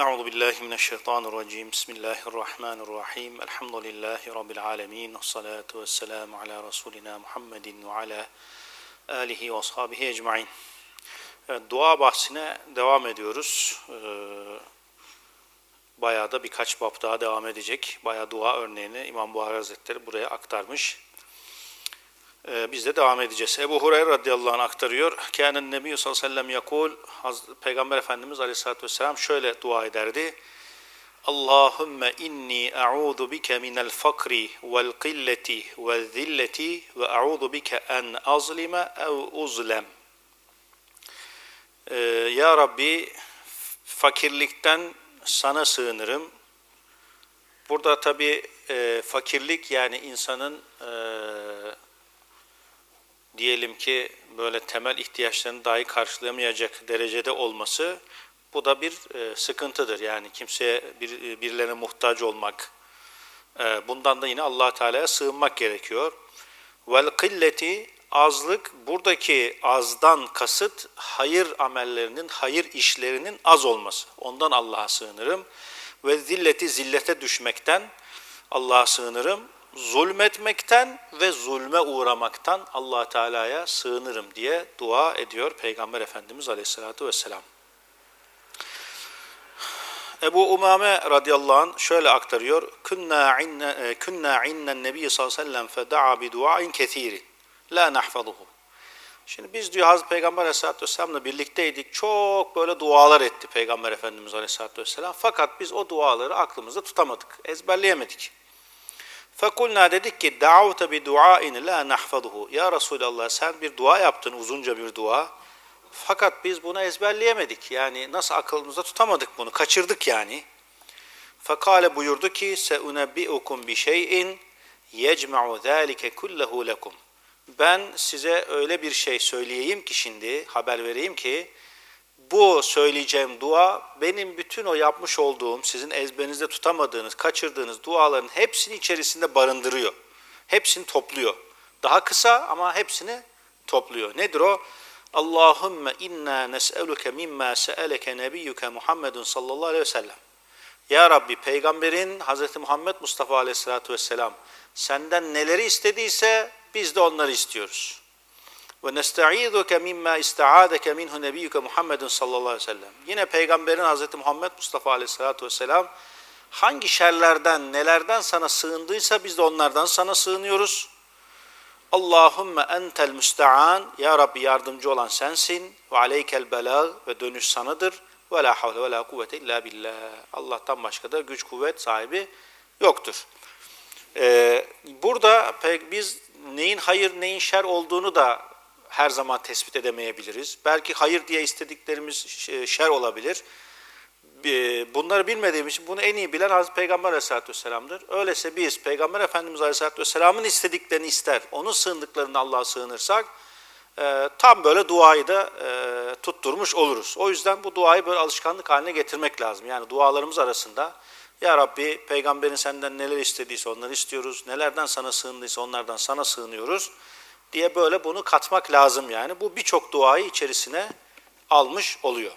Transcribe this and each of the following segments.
Euzu billahi mineşşeytanirracim. Bismillahirrahmanirrahim. Elhamdülillahi rabbil alamin. Salatu vesselam ala rasulina Muhammedin ve ala alihi ve ashabihi ecmaîn. Evet, dua bahsine devam ediyoruz. Ee, bayağı da birkaç bab daha devam edecek. Bayağı dua örneğini İmam Buhari Hazretleri buraya aktarmış. Ee, biz de devam edeceğiz. Ebu Hureyre radıyallahu anh aktarıyor. Kânen nebiyyü sallallahu aleyhi ve sellem yakul. Peygamber Efendimiz aleyhissalatü vesselam şöyle dua ederdi. Allahümme inni a'udhu bike minel fakri vel qilleti vel zilleti ve a'udhu bike en azlime ev uzlem. Ee, ya Rabbi fakirlikten sana sığınırım. Burada tabi e, fakirlik yani insanın e, diyelim ki böyle temel ihtiyaçlarını dahi karşılayamayacak derecede olması bu da bir e, sıkıntıdır. Yani kimseye bir, birilerine muhtaç olmak. E, bundan da yine allah Teala'ya sığınmak gerekiyor. Vel killeti azlık buradaki azdan kasıt hayır amellerinin, hayır işlerinin az olması. Ondan Allah'a sığınırım. Ve zilleti zillete düşmekten Allah'a sığınırım. Zulmetmekten ve zulme uğramaktan allah Teala'ya sığınırım diye dua ediyor Peygamber Efendimiz Aleyhisselatü Vesselam. Ebu Umame radıyallahu anh şöyle aktarıyor. Kunna inna kunna innen nebi sallallahu aleyhi ve sellem feda'a bi duain kesirin la nahfazuhu. Şimdi biz diyor Hazreti Peygamber Aleyhisselatü Vesselam'la birlikteydik. Çok böyle dualar etti Peygamber Efendimiz Aleyhisselatü Vesselam. Fakat biz o duaları aklımızda tutamadık. Ezberleyemedik. Fekulna dedik ki da'avte bi duain la nahfazuhu. Ya Resulallah sen bir dua yaptın uzunca bir dua. Fakat biz bunu ezberleyemedik. Yani nasıl aklımızda tutamadık bunu. Kaçırdık yani. Fekale buyurdu ki seunebbiukum bi şeyin yecma'u zalike kullehu lekum. Ben size öyle bir şey söyleyeyim ki şimdi haber vereyim ki bu söyleyeceğim dua benim bütün o yapmış olduğum sizin ezberinizde tutamadığınız, kaçırdığınız duaların hepsini içerisinde barındırıyor. Hepsini topluyor. Daha kısa ama hepsini topluyor. Nedir o? Allahümme inna nes'eluke mimma se'eleke nebiyyuke Muhammedun sallallahu aleyhi ve sellem. Ya Rabbi peygamberin Hz. Muhammed Mustafa aleyhissalatü vesselam senden neleri istediyse biz de onları istiyoruz. Ve nesta'izuke mimma ista'adeke minhu nebiyyuke Muhammedun sallallahu aleyhi ve sellem. Yine peygamberin Hz. Muhammed Mustafa aleyhissalatü vesselam hangi şerlerden, nelerden sana sığındıysa biz de onlardan sana sığınıyoruz. Allahümme entel müste'an, Ya Rabbi yardımcı olan sensin ve aleykel belag ve dönüş sanadır ve la havle ve la kuvvete illa billah. Allah'tan başka da güç kuvvet sahibi yoktur. Ee, burada pek biz neyin hayır neyin şer olduğunu da her zaman tespit edemeyebiliriz. Belki hayır diye istediklerimiz şer olabilir. Bunları bilmediğimiz için bunu en iyi bilen Hazreti Peygamber Aleyhisselatü Vesselam'dır. Öyleyse biz Peygamber Efendimiz Aleyhisselatü Vesselam'ın istediklerini ister, onun sığındıklarını Allah'a sığınırsak e, tam böyle duayı da e, tutturmuş oluruz. O yüzden bu duayı böyle alışkanlık haline getirmek lazım. Yani dualarımız arasında Ya Rabbi peygamberin senden neler istediyse onları istiyoruz, nelerden sana sığındıysa onlardan sana sığınıyoruz diye böyle bunu katmak lazım yani. Bu birçok duayı içerisine almış oluyor.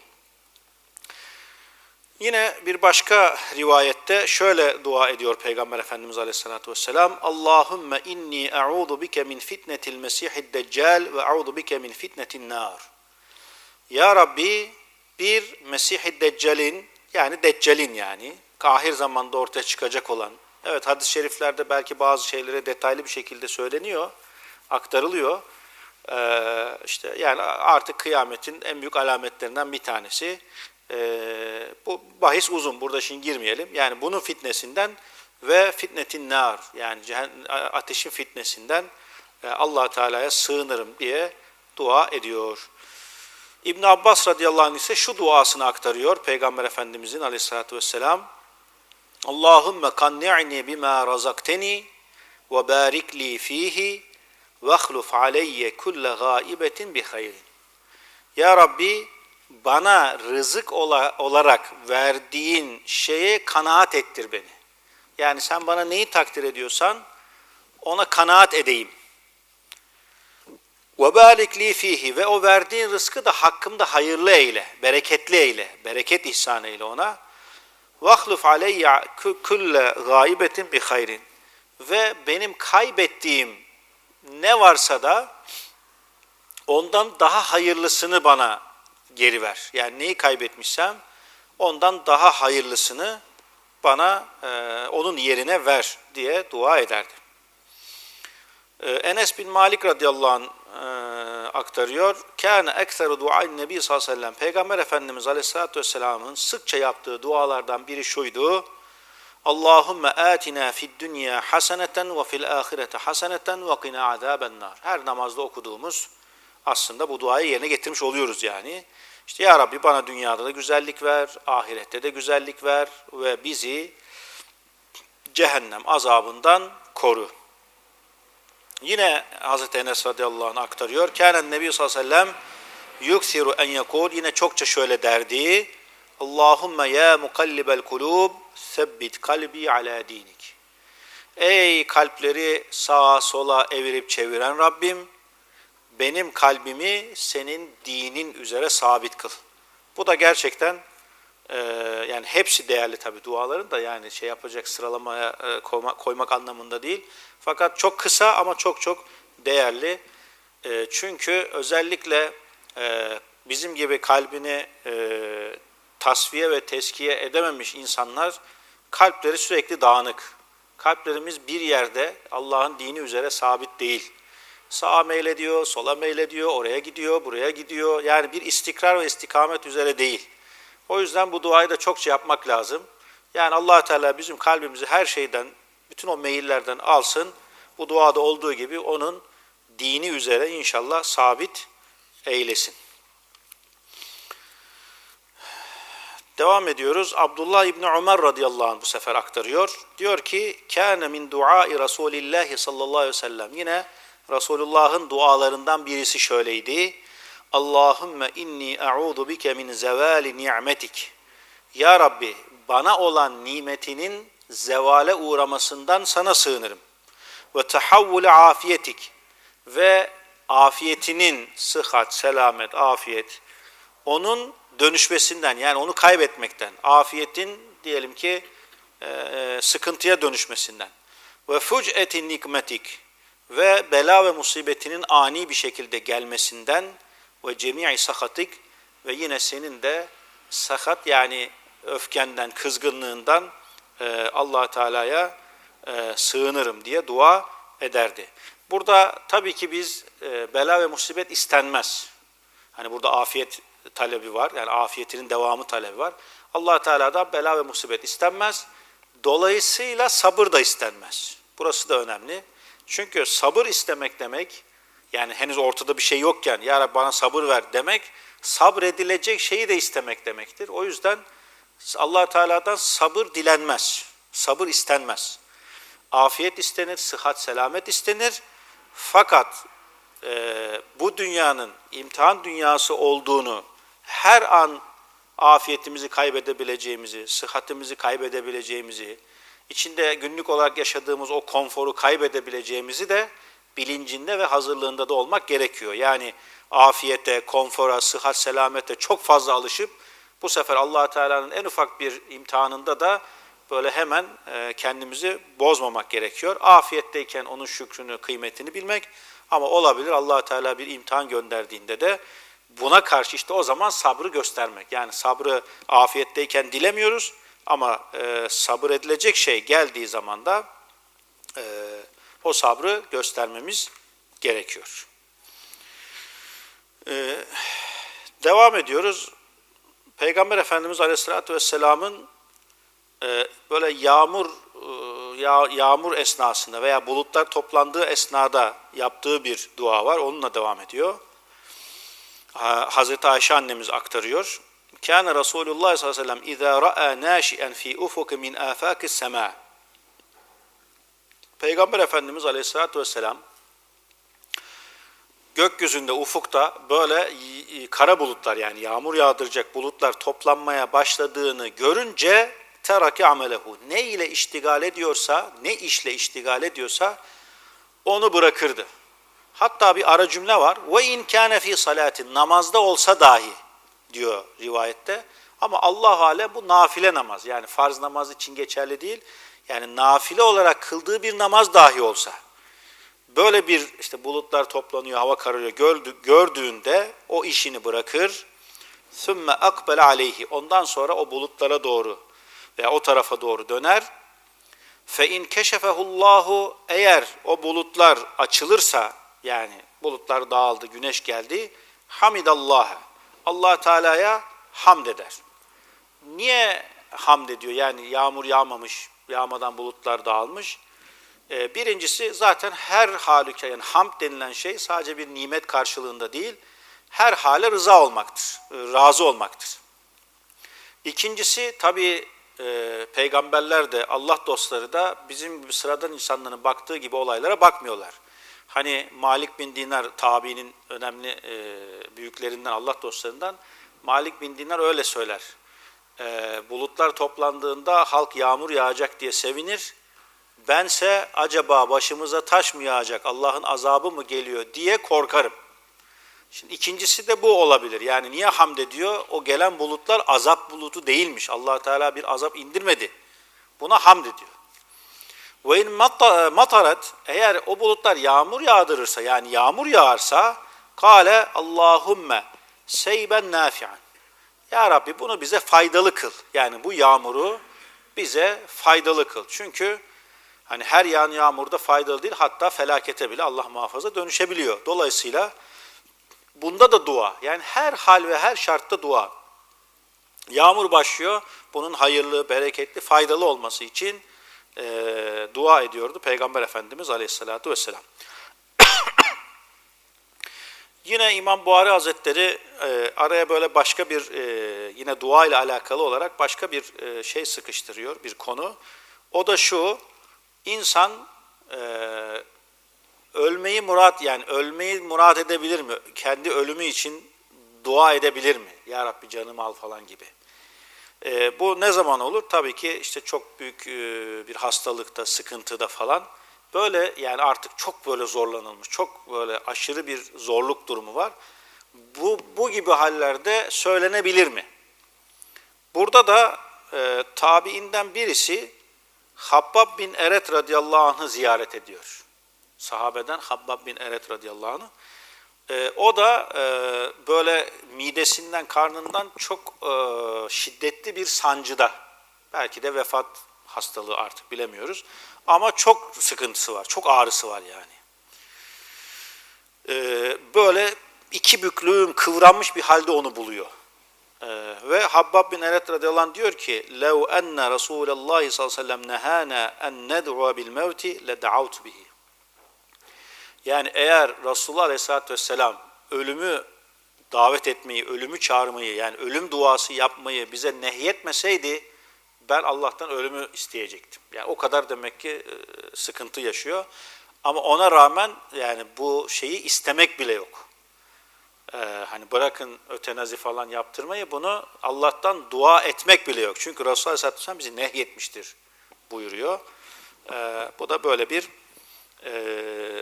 Yine bir başka rivayette şöyle dua ediyor Peygamber Efendimiz Aleyhisselatü Vesselam. Allahümme inni e'udu bike min fitnetil mesihid deccal ve e'udu bike min fitnetin nar. Ya Rabbi bir Mesih-i Deccal'in yani Deccal'in yani ahir zamanda ortaya çıkacak olan evet hadis-i şeriflerde belki bazı şeylere detaylı bir şekilde söyleniyor, aktarılıyor. Ee, işte yani artık kıyametin en büyük alametlerinden bir tanesi. Ee, bu bahis uzun. Burada şimdi girmeyelim. Yani bunun fitnesinden ve fitnetin nar yani ateşin fitnesinden allah Teala'ya sığınırım diye dua ediyor. İbn Abbas radıyallahu anh ise şu duasını aktarıyor Peygamber Efendimizin aleyhissalatü vesselam. Allahümme kanni'ni bima razakteni ve barik li fihi ve ahluf aleyye kulle gaibetin bi hayrin. Ya Rabbi bana rızık olarak verdiğin şeye kanaat ettir beni. Yani sen bana neyi takdir ediyorsan ona kanaat edeyim. Ve barik li ve o verdiğin rızkı da hakkımda hayırlı eyle, bereketli eyle, bereket ihsan eyle ona. vahluf aleyya kulle gaibetin bi hayrin ve benim kaybettiğim ne varsa da ondan daha hayırlısını bana geri ver. Yani neyi kaybetmişsem ondan daha hayırlısını bana e, onun yerine ver diye dua ederdi. E, Enes bin Malik radıyallahu anh e, aktarıyor. Kâne ekseru duayn nebi sallallahu aleyhi ve sellem. Peygamber Efendimiz aleyhissalatü vesselamın sıkça yaptığı dualardan biri şuydu. Allahümme atina fid dünya haseneten ve fil ahirete haseneten ve qina azaben. Her namazda okuduğumuz aslında bu duayı yerine getirmiş oluyoruz yani. İşte ya Rabbi bana dünyada da güzellik ver, ahirette de güzellik ver ve bizi cehennem azabından koru. Yine Hazreti Enes radıyallahu anh aktarıyor. Kânen Nebi sallallahu aleyhi ve sellem yuksiru en yekul yine çokça şöyle derdi. Allahümme ya mukallibel kulub sebbit kalbi ala dinik. Ey kalpleri sağa sola evirip çeviren Rabbim benim kalbimi senin dinin üzere sabit kıl. Bu da gerçekten e, yani hepsi değerli tabi duaların da yani şey yapacak sıralamaya e, koymak, koymak anlamında değil. Fakat çok kısa ama çok çok değerli. E, çünkü özellikle bizim gibi kalbini tasfiye ve teskiye edememiş insanlar kalpleri sürekli dağınık. Kalplerimiz bir yerde Allah'ın dini üzere sabit değil. Sağa meylediyor, sola meylediyor, oraya gidiyor, buraya gidiyor. Yani bir istikrar ve istikamet üzere değil. O yüzden bu duayı da çokça yapmak lazım. Yani allah Teala bizim kalbimizi her şeyden, bütün o meyillerden alsın. Bu duada olduğu gibi onun dini üzere inşallah sabit eylesin. Devam ediyoruz. Abdullah İbni Ömer radıyallahu anh bu sefer aktarıyor. Diyor ki, kâne min duai Resulillahi sallallahu aleyhi ve sellem. Yine Resulullah'ın dualarından birisi şöyleydi. Allahümme inni e'udu bike min zevali ni'metik. Ya Rabbi bana olan nimetinin zevale uğramasından sana sığınırım. Ve tahavvule afiyetik ve afiyetinin sıhhat, selamet, afiyet onun dönüşmesinden yani onu kaybetmekten, afiyetin diyelim ki e, sıkıntıya dönüşmesinden ve fuc'etin nikmetik ve bela ve musibetinin ani bir şekilde gelmesinden ve cemi'i sahatik ve yine senin de sahat yani öfkenden, kızgınlığından e, allah Teala'ya e, sığınırım diye dua ederdi. Burada tabii ki biz bela ve musibet istenmez. Hani burada afiyet talebi var. Yani afiyetinin devamı talebi var. allah Teala'dan bela ve musibet istenmez. Dolayısıyla sabır da istenmez. Burası da önemli. Çünkü sabır istemek demek, yani henüz ortada bir şey yokken, Ya Rabbi bana sabır ver demek, sabredilecek şeyi de istemek demektir. O yüzden allah Teala'dan sabır dilenmez, sabır istenmez. Afiyet istenir, sıhhat, selamet istenir. Fakat e, bu dünyanın imtihan dünyası olduğunu, her an afiyetimizi kaybedebileceğimizi, sıhhatimizi kaybedebileceğimizi, içinde günlük olarak yaşadığımız o konforu kaybedebileceğimizi de bilincinde ve hazırlığında da olmak gerekiyor. Yani afiyete, konfora, sıhhat, selamete çok fazla alışıp bu sefer allah Teala'nın en ufak bir imtihanında da böyle hemen e, kendimizi bozmamak gerekiyor. Afiyetteyken onun şükrünü, kıymetini bilmek ama olabilir allah Teala bir imtihan gönderdiğinde de buna karşı işte o zaman sabrı göstermek. Yani sabrı afiyetteyken dilemiyoruz ama e, sabır edilecek şey geldiği zaman da e, o sabrı göstermemiz gerekiyor. E, devam ediyoruz. Peygamber Efendimiz Aleyhisselatü Vesselam'ın e, böyle yağmur e, yağ, yağmur esnasında veya bulutlar toplandığı esnada yaptığı bir dua var. Onunla devam ediyor. Hazreti Ayşe annemiz aktarıyor. Kâne Resulullah sallallahu aleyhi ve sellem izâ ra'a nâşi'en fî ufuk min âfâkis semâ. Peygamber Efendimiz aleyhissalatü vesselam gökyüzünde, ufukta böyle kara bulutlar yani yağmur yağdıracak bulutlar toplanmaya başladığını görünce teraki amelehu. Ne ile iştigal ediyorsa, ne işle iştigal ediyorsa onu bırakırdı. Hatta bir ara cümle var. Ve in kâne fî salatin namazda olsa dahi diyor rivayette. Ama Allah hale bu nafile namaz. Yani farz namaz için geçerli değil. Yani nafile olarak kıldığı bir namaz dahi olsa. Böyle bir işte bulutlar toplanıyor, hava kararıyor gördü, gördüğünde o işini bırakır. Sümme akbel aleyhi. Ondan sonra o bulutlara doğru veya o tarafa doğru döner. Fe in keşefehullahu eğer o bulutlar açılırsa yani bulutlar dağıldı, güneş geldi. Hamidallah. Allah Teala'ya hamd eder. Niye hamd ediyor? Yani yağmur yağmamış, yağmadan bulutlar dağılmış. Ee, birincisi zaten her halüke yani hamd denilen şey sadece bir nimet karşılığında değil, her hale rıza olmaktır, razı olmaktır. İkincisi tabii e, peygamberler de Allah dostları da bizim gibi sıradan insanların baktığı gibi olaylara bakmıyorlar. Hani Malik bin Dinar tabiinin önemli e, büyüklerinden Allah dostlarından Malik bin Dinar öyle söyler. E, bulutlar toplandığında halk yağmur yağacak diye sevinir. Bense acaba başımıza taş mı yağacak, Allah'ın azabı mı geliyor diye korkarım. Şimdi ikincisi de bu olabilir. Yani niye hamd ediyor? O gelen bulutlar azap bulutu değilmiş. allah Teala bir azap indirmedi. Buna hamd ediyor. Ve in matarat eğer o bulutlar yağmur yağdırırsa yani yağmur yağarsa kale Allahumme seyben nafi'an. Ya Rabbi bunu bize faydalı kıl. Yani bu yağmuru bize faydalı kıl. Çünkü hani her yağan yağmurda faydalı değil hatta felakete bile Allah muhafaza dönüşebiliyor. Dolayısıyla Bunda da dua. Yani her hal ve her şartta dua. Yağmur başlıyor. Bunun hayırlı, bereketli, faydalı olması için e, dua ediyordu Peygamber Efendimiz Aleyhisselatü Vesselam. Yine İmam Buhari Hazretleri e, araya böyle başka bir e, yine dua ile alakalı olarak başka bir e, şey sıkıştırıyor, bir konu. O da şu, insan e, ölmeyi murat yani ölmeyi murat edebilir mi? Kendi ölümü için dua edebilir mi? Ya Rabbi canımı al falan gibi. E, bu ne zaman olur? Tabii ki işte çok büyük e, bir hastalıkta, sıkıntıda falan. Böyle yani artık çok böyle zorlanılmış, çok böyle aşırı bir zorluk durumu var. Bu, bu gibi hallerde söylenebilir mi? Burada da e, tabiinden birisi Habbab bin Eret radıyallahu anh'ı ziyaret ediyor sahabeden Habbab bin Eret radıyallahu anh. E, o da e, böyle midesinden, karnından çok e, şiddetli bir sancıda. Belki de vefat hastalığı artık bilemiyoruz. Ama çok sıkıntısı var, çok ağrısı var yani. E, böyle iki büklüğüm kıvranmış bir halde onu buluyor. Ee, ve Habbab bin Eret radıyallahu anh diyor ki لَوْ أَنَّ رَسُولَ اللّٰهِ sallallahu aleyhi ve sellem nehâne en ned'u'a bil mevti led'avtu bihi. yani eğer Resulullah Aleyhisselatü Vesselam ölümü davet etmeyi, ölümü çağırmayı yani ölüm duası yapmayı bize nehyetmeseydi ben Allah'tan ölümü isteyecektim. Yani o kadar demek ki e, sıkıntı yaşıyor. Ama ona rağmen yani bu şeyi istemek bile yok. Ee, hani bırakın ötenazi falan yaptırmayı bunu Allah'tan dua etmek bile yok. Çünkü Resulullah Aleyhisselatü Vesselam bizi nehyetmiştir buyuruyor. Ee, bu da böyle bir e,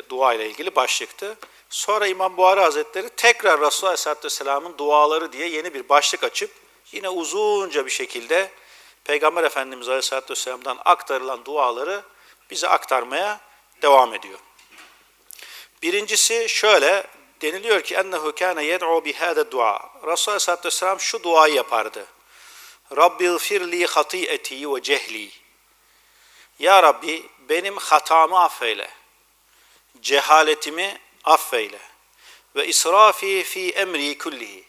dua ile ilgili başlıktı. Sonra İmam Buhari Hazretleri tekrar Resulullah Aleyhisselatü Vesselam'ın duaları diye yeni bir başlık açıp yine uzunca bir şekilde Peygamber Efendimiz Aleyhisselatü Vesselam'dan aktarılan duaları bize aktarmaya devam ediyor. Birincisi şöyle deniliyor ki ennehu kana yed'u bi hada dua. Resulullah Aleyhisselatü Vesselam şu duayı yapardı. Rabbi firli hati'eti ve cehli. Ya Rabbi benim hatamı affeyle cehaletimi affeyle ve israfi fi emri kullihi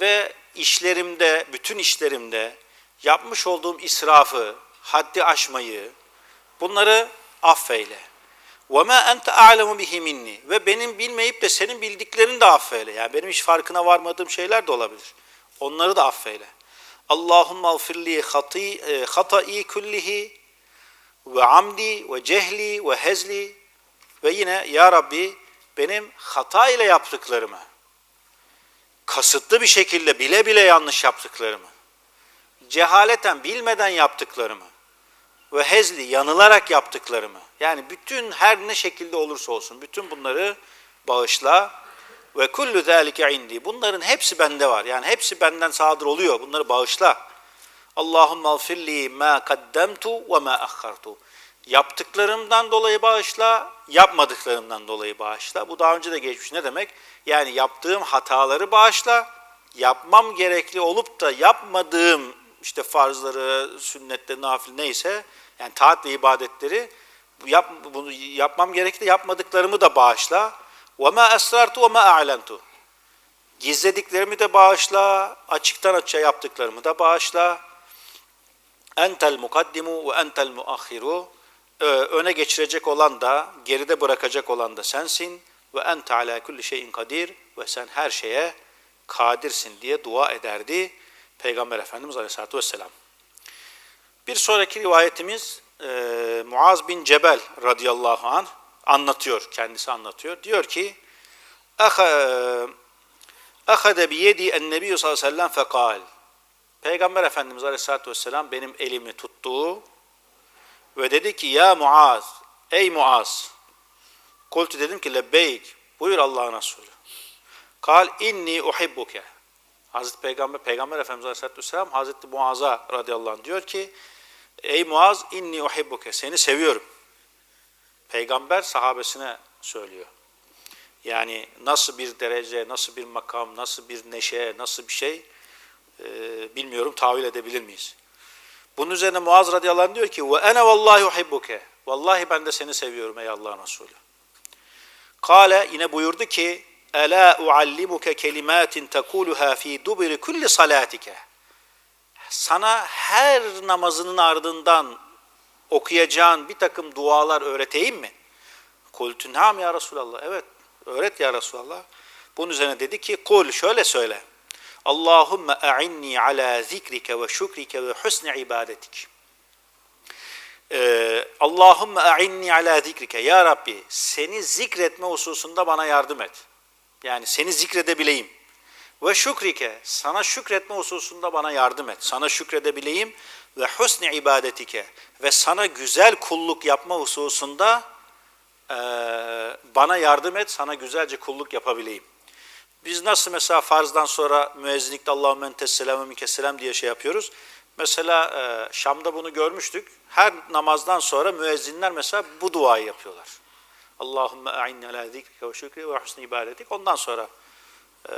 ve işlerimde, bütün işlerimde yapmış olduğum israfı, haddi aşmayı bunları affeyle. Ve ma ente a'lemu bihi minni ve benim bilmeyip de senin bildiklerini de affeyle. Yani benim hiç farkına varmadığım şeyler de olabilir. Onları da affeyle. Allahumma gfirli hati hatai kullihi ve amdi ve cehli ve hezli ve yine Ya Rabbi benim hata ile yaptıklarımı, kasıtlı bir şekilde bile bile yanlış yaptıklarımı, cehaleten bilmeden yaptıklarımı ve hezli yanılarak yaptıklarımı, yani bütün her ne şekilde olursa olsun bütün bunları bağışla ve kullu zalike indi. Bunların hepsi bende var. Yani hepsi benden sadır oluyor. Bunları bağışla. Allahümme gfirli ma kaddemtu ve ma akhartu. Yaptıklarımdan dolayı bağışla, yapmadıklarımdan dolayı bağışla. Bu daha önce de geçmiş. Ne demek? Yani yaptığım hataları bağışla, yapmam gerekli olup da yapmadığım işte farzları, sünnetleri, nafil neyse yani taat ve ibadetleri yap, bunu yapmam gerekli yapmadıklarımı da bağışla. Esrartu ve ma a'lentu. Gizlediklerimi de bağışla, açıktan açığa yaptıklarımı da bağışla. Entel mukaddimu ve entel muahhiru. Ee, Öne geçirecek olan da, geride bırakacak olan da sensin. Ve ente ala kulli şeyin kadir. Ve sen her şeye kadirsin diye dua ederdi Peygamber Efendimiz Aleyhisselatü Vesselam. Bir sonraki rivayetimiz e, Muaz bin Cebel radıyallahu anh anlatıyor, kendisi anlatıyor. Diyor ki, Ahade bi yedi en-nebi sallallahu aleyhi. Peygamber Efendimiz Aleyhisselatü Vesselam benim elimi tuttu ve dedi ki ya Muaz, ey Muaz. Kultu dedim ki lebbeyk, buyur Allah'ın Resulü. Kal inni uhibbuke. Hazreti Peygamber, Peygamber Efendimiz Aleyhisselatü Vesselam Hazreti Muaz'a radıyallahu anh diyor ki ey Muaz inni uhibbuke, seni seviyorum. Peygamber sahabesine söylüyor. Yani nasıl bir derece, nasıl bir makam, nasıl bir neşe, nasıl bir şey e, bilmiyorum tavil edebilir miyiz? Bunun üzerine Muaz radıyallahu anh diyor ki ve ene vallahi uhibbuke. Vallahi ben de seni seviyorum ey Allah'ın Resulü. Kale yine buyurdu ki Ela uallimuke kelimatin tekuluha fi duburi kulli salatike. Sana her namazının ardından okuyacağın bir takım dualar öğreteyim mi? Kultu nam ya Resulallah. Evet öğret ya Resulallah. Bunun üzerine dedi ki kul şöyle söyle. Allahümme a'inni ala zikrike ve şükrike ve husni ibadetik. Ee, Allahümme a'inni ala zikrike. Ya Rabbi seni zikretme hususunda bana yardım et. Yani seni zikredebileyim. Ve şükrike. Sana şükretme hususunda bana yardım et. Sana şükredebileyim. Ve husni ibadetike. Ve sana güzel kulluk yapma hususunda e, bana yardım et. Sana güzelce kulluk yapabileyim. Biz nasıl mesela farzdan sonra müezzinlikte Allahümme entes selam ve mikesselam diye şey yapıyoruz. Mesela e, Şam'da bunu görmüştük. Her namazdan sonra müezzinler mesela bu duayı yapıyorlar. Allahümme a'inni ala zikrike ve şükrike ve husni ibadetik. Ondan sonra e,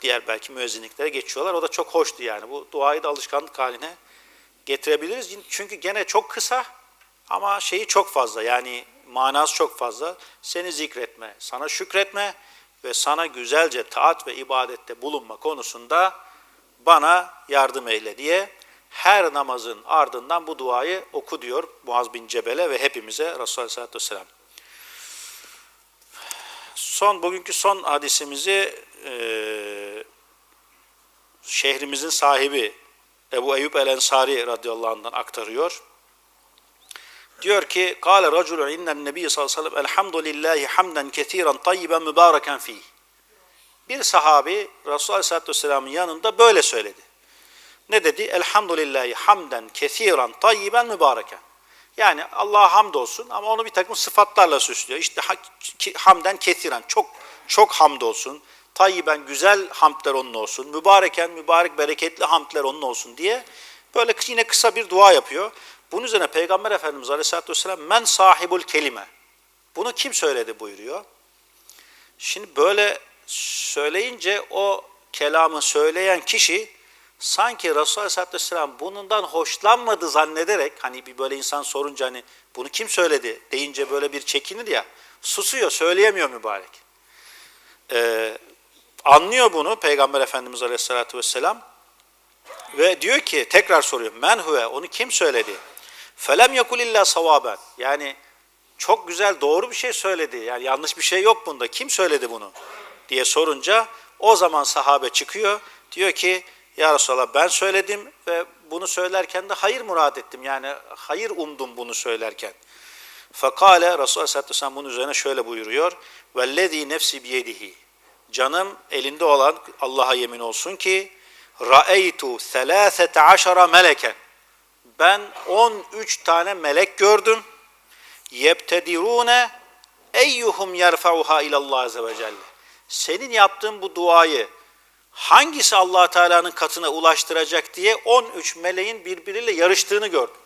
diğer belki müezzinliklere geçiyorlar. O da çok hoştu yani. Bu duayı da alışkanlık haline getirebiliriz. Çünkü gene çok kısa ama şeyi çok fazla. Yani manası çok fazla. Seni zikretme, sana şükretme ve sana güzelce taat ve ibadette bulunma konusunda bana yardım eyle diye her namazın ardından bu duayı oku diyor Muaz bin Cebel'e ve hepimize Resulullah Aleyhisselatü Vesselam. Son, bugünkü son hadisimizi e, şehrimizin sahibi Ebu Eyyub el-Ensari radıyallahu anh'dan aktarıyor. Diyor ki, Kale raculun innen nebi sallallahu aleyhi ve sellem elhamdülillahi hamden kethiren tayyiben mübareken fih. Bir sahabi Resulullah aleyhissalatü vesselamın yanında böyle söyledi. Ne dedi? Elhamdülillahi hamden kethiren tayyiben mübareken. Yani Allah'a hamd olsun ama onu bir takım sıfatlarla süslüyor. İşte hamden kethiren, çok çok hamd olsun. Tayyiben güzel hamdler onun olsun. Mübareken, mübarek, bereketli hamdler onun olsun diye böyle yine kısa bir dua yapıyor. Bunun üzerine Peygamber Efendimiz Aleyhisselatü Vesselam men sahibul kelime. Bunu kim söyledi buyuruyor. Şimdi böyle söyleyince o kelamı söyleyen kişi sanki Resulullah Aleyhisselatü Vesselam bundan hoşlanmadı zannederek hani bir böyle insan sorunca hani bunu kim söyledi deyince böyle bir çekinir ya susuyor söyleyemiyor mübarek. Ee, anlıyor bunu Peygamber Efendimiz Aleyhisselatü Vesselam ve diyor ki tekrar soruyor men huve onu kim söyledi? Felem yakul illa savaben. Yani çok güzel doğru bir şey söyledi. Yani yanlış bir şey yok bunda. Kim söyledi bunu? diye sorunca o zaman sahabe çıkıyor. Diyor ki ya Resulallah ben söyledim ve bunu söylerken de hayır murad ettim. Yani hayır umdum bunu söylerken. Fakale Resulullah Aleyhisselatü Vesselam bunun üzerine şöyle buyuruyor. Vellezî nefsi biyedihi. Canım elinde olan Allah'a yemin olsun ki Ra'eytu selâsete aşara meleken ben 13 tane melek gördüm. Yebtedirune eyyuhum yerfauha ilallah azze ve celle. Senin yaptığın bu duayı hangisi allah Teala'nın katına ulaştıracak diye 13 meleğin birbiriyle yarıştığını gördüm.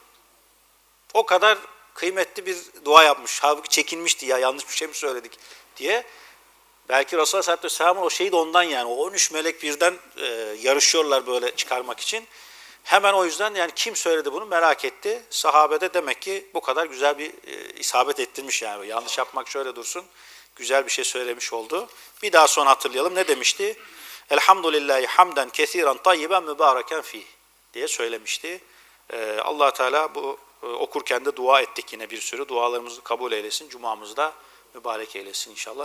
O kadar kıymetli bir dua yapmış. Halbuki çekinmişti ya yanlış bir şey mi söyledik diye. Belki Resulullah sallallahu aleyhi ve sellem'in o şeyi de ondan yani. O 13 melek birden e, yarışıyorlar böyle çıkarmak için. Hemen o yüzden yani kim söyledi bunu merak etti. Sahabede demek ki bu kadar güzel bir e, isabet ettirmiş yani. Yanlış yapmak şöyle dursun. Güzel bir şey söylemiş oldu. Bir daha sonra hatırlayalım. Ne demişti? Elhamdülillahi hamden kesiren tayyiben mübareken fih diye söylemişti. Ee, allah Teala bu e, okurken de dua ettik yine bir sürü. Dualarımızı kabul eylesin. Cumamızda mübarek eylesin inşallah.